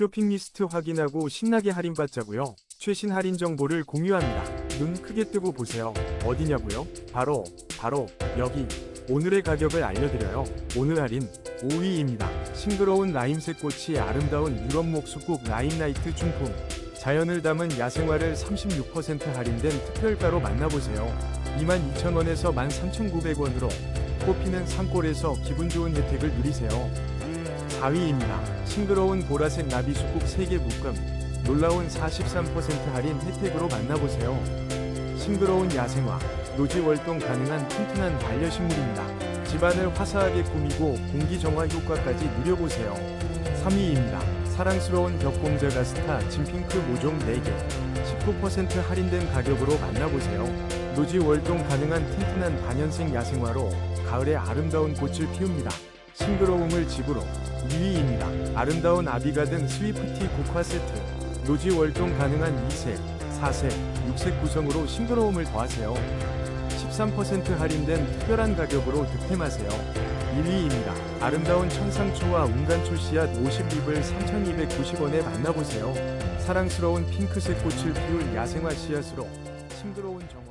쇼핑 리스트 확인하고 신나게 할인받자고요. 최신 할인 정보를 공유합니다. 눈 크게 뜨고 보세요. 어디냐고요? 바로 바로 여기. 오늘의 가격을 알려드려요. 오늘 할인 5위입니다. 싱그러운 라임색 꽃이 아름다운 유럽 목수국 라임라이트 중품. 자연을 담은 야생화를 36% 할인된 특별가로 만나보세요. 22,000원에서 13,900원으로 꽃피는 산골에서 기분 좋은 혜택을 누리세요. 4위입니다. 싱그러운 보라색 나비 수국 3개 묶음. 놀라운 43% 할인 혜택으로 만나보세요. 싱그러운 야생화, 노지 월동 가능한 튼튼한 반려식물입니다. 집안을 화사하게 꾸미고 공기 정화 효과까지 누려보세요. 3위입니다. 사랑스러운 벽공자 가스타 진핑크 모종 4개. 19% 할인된 가격으로 만나보세요. 노지 월동 가능한 튼튼한 반연생 야생화로 가을에 아름다운 꽃을 피웁니다. 싱그러움을 집으로 2위입니다. 아름다운 아비가 든 스위프티 국화 세트. 노지 월동 가능한 2색, 4색, 6색 구성으로 싱그러움을 더하세요. 13% 할인된 특별한 가격으로 득템하세요. 1위입니다. 아름다운 천상초와 운간초 씨앗 50립을 3,290원에 만나보세요. 사랑스러운 핑크색 꽃을 피울 야생화 씨앗으로 싱그러운 정원